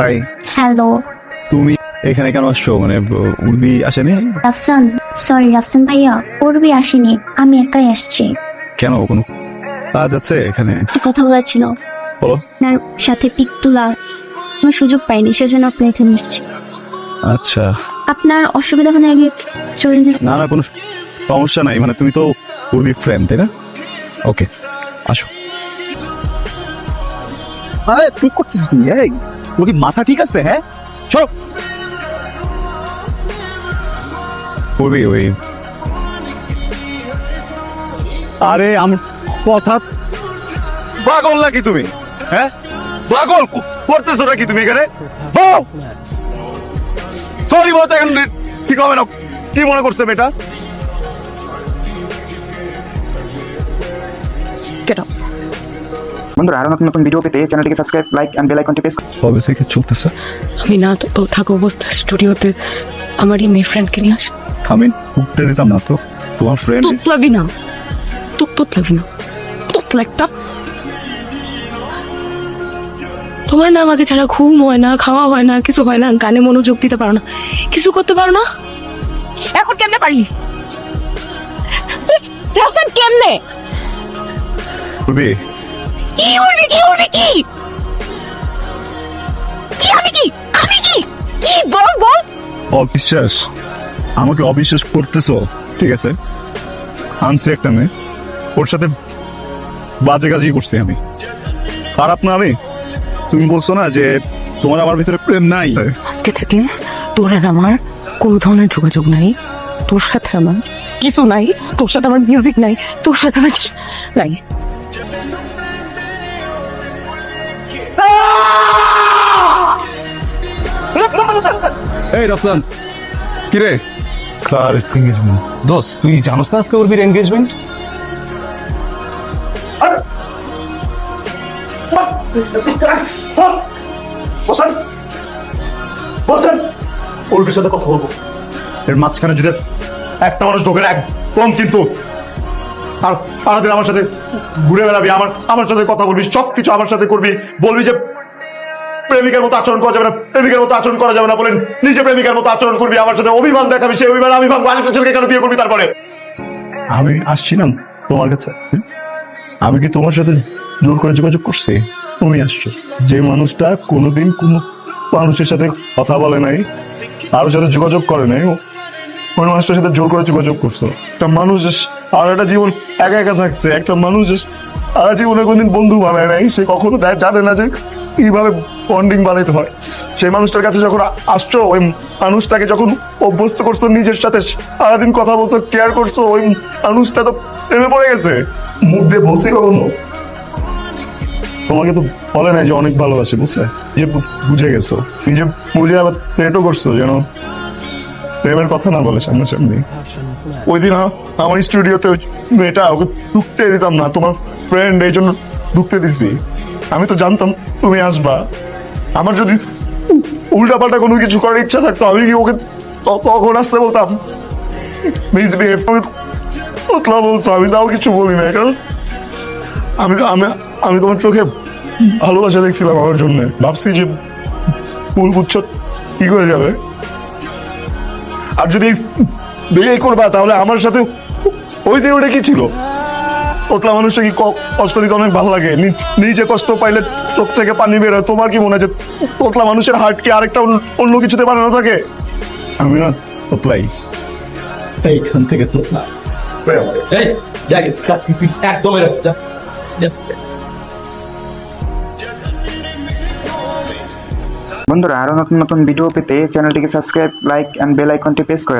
Hi hello তুমি এখানে কেন আসছো? মানে উর্বি আসেনি? রাফসান সরি রাফসান ভাইয়া পূর্বে আসেনি। আমি একাই আসছি। কেন? কোনো কাজ আছে এখানে? কথা বলার ছিল। বলো। আপনার সাথে পিক তোলার আমার সুযোগ পাইনি সেজন্য আপনি এখানে এসেছি আচ্ছা। আপনার অসুবিধা হলে আমি চলে না না কোনো সমস্যা নাই। মানে তুমি তো উর্বি ফ্রেন্ড তাই না? ওকে আসো। আরে কি করছিস তুমি এই তোর কি মাথা ঠিক আছে হ্যাঁ? চলো উর্বি ওই। আরে আমার কথা পাগল নাকি তুমি? হ্যাঁ? পাগল করতেছো নাকি তুমি এখানে? সরি বলতে এখন ঠিক হবে না। কি মনে করছে মেয়েটা? বন্ধুরা আরও নতুন নতুন ভিডিও পেতে চ্যানেলটিকে সাবস্ক্রাইব লাইক এন্ড বেল আইকনটি প্রেস কবে থেকে চলতেছে? আমি না তো থাকা অবস্থা স্টুডিওতে আমার এই মেয়ে ফ্রেন্ডকে নিয়ে আস। আমি উঠতে দিতাম না তো। তোমার ফ্রেন্ড তুতলাবি না। তুত তুতলাবি না। তুতলা একটা। তোমার না আমাকে ছাড়া ঘুম হয় না খাওয়া হয় না কিছু হয় না গানে মনোযোগ দিতে পারো না। কিছু করতে পারো না? এখন কেমনে পারি রাফসান কেমনে? করবি কি উড়বি কি উড়বি কি? কি আমি কি? আমি কি? কি? বল বল। অবিশ্বাস। আমাকে অবিশ্বাস করতেছো। ঠিক আছে। আনছি একটা মেয়ে। ওর সাথে বাজে কাজই করছি আমি। খারাপ না আমি। তুমি বলছো না যে তোমার আমার ভিতরে প্রেম নাই। আজকে থেকে তোর আর আমার কোনো ধরনের যোগাযোগ নাই। তোর সাথে আমার কিছু নাই। তোর সাথে আমার মিউজিক নাই। তোর সাথে আমার কিছু নাই। এই রফসান। কিরে? কার এঙ্গেজমেন্ট দোস্ত তুই জানোস না আজকে উর্বির এনগেজমেন্ট বসেন। বসেন। উল্টির সাথে কথা বলব। এর মাঝখানে যদি একটা মানুষ ঢোকে একদম কিন্তু। আর সারাদিন আমার সাথে ঘুরে বেড়াবি আমার আমার সাথে কথা বলবি সব কিছু আমার সাথে করবি বলবি যে প্রেমিকার মতো আচরণ করা যাবে না, প্রেমিকার মতো আচরণ করা যাবে না বলেন, নিজে প্রেমিকার মতো আচরণ করবি, আমার সাথে অভিমান দেখাবি, সেই অভিমান আমি ভাববো আরেকটা ছেলেকে কেন বিয়ে করবি তারপরে? আমি আসছি না তোমার কাছে। আমি কি তোমার সাথে জোর করে যোগাযোগ করছি? তুমি আসছো। যে মানুষটা কোনোদিন কোনো মানুষের সাথে কথা বলে নাই, কারোর সাথে যোগাযোগ করে নাই, ওই মানুষটার সাথে জোর করে যোগাযোগ করছ। একটা মানুষ আর একটা জীবন একা একা থাকছে, একটা মানুষ সারা জীবনে কোনদিন বন্ধু বানায় নাই, সে কখনো জানে না যে কীভাবে বন্ডিং বানাইতে হয়। সেই মানুষটার কাছে যখন আসছো, ওই মানুষটাকে যখন অভ্যস্ত করছ নিজের সাথে, সারাদিন কথা বলছো কেয়ার করছ, ওই মানুষটা তো প্রেমে পড়ে গেছে। মুখ দিয়ে বলছি কখনো? তোমাকে তো বলে নাই যে অনেক ভালোবাসে বুঝছে যে বুঝে গেছো। নিজে বুঝে আবার পেটও করছ যেন প্রেমের কথা না বলে সামনাসামনি। ওই দিন আমার স্টুডিওতে মেয়েটা, ওকে ঢুকতে দিতাম না, তোমার ফ্রেন্ড এই জন্য ঢুকতে দিছি। আমি তো জানতাম তুমি আসবা। আমার যদি উল্টা পাল্টা কোনো কিছু করার ইচ্ছা থাকতো, আমি কি ওকে তখন আসতে বলতাম? আমি তাও কিছু বলি না কারণ আমি আমি আমি তোমার চোখে ভালোবাসা দেখছিলাম আমার জন্য। ভাবছি যে ফুল গুচ্ছ কি করে যাবে? আর যদি বিয়ে করবা, তাহলে আমার সাথে ওই দিন ওটা কি ছিল? তোতলা মানুষটা কি ক- কষ্ট দিতে অনেক ভালো লাগে? নিজে কষ্ট পাইলে চোখ থেকে পানি বেরোয় তোমার কি মনে হয় যে তোতলা মানুষের হার্ট কি আরেকটা অন্য- কিছুতে বানানো থাকে? আমি না তোতলাই এইখান থেকে তোতলা এই যাই একদম বন্ধুরা আরও নতুন নতুন ভিডিও পেতে চ্যানেলটিকে সাবস্ক্রাইব লাইক এন্ড বেল আইকনটি প্রেস করে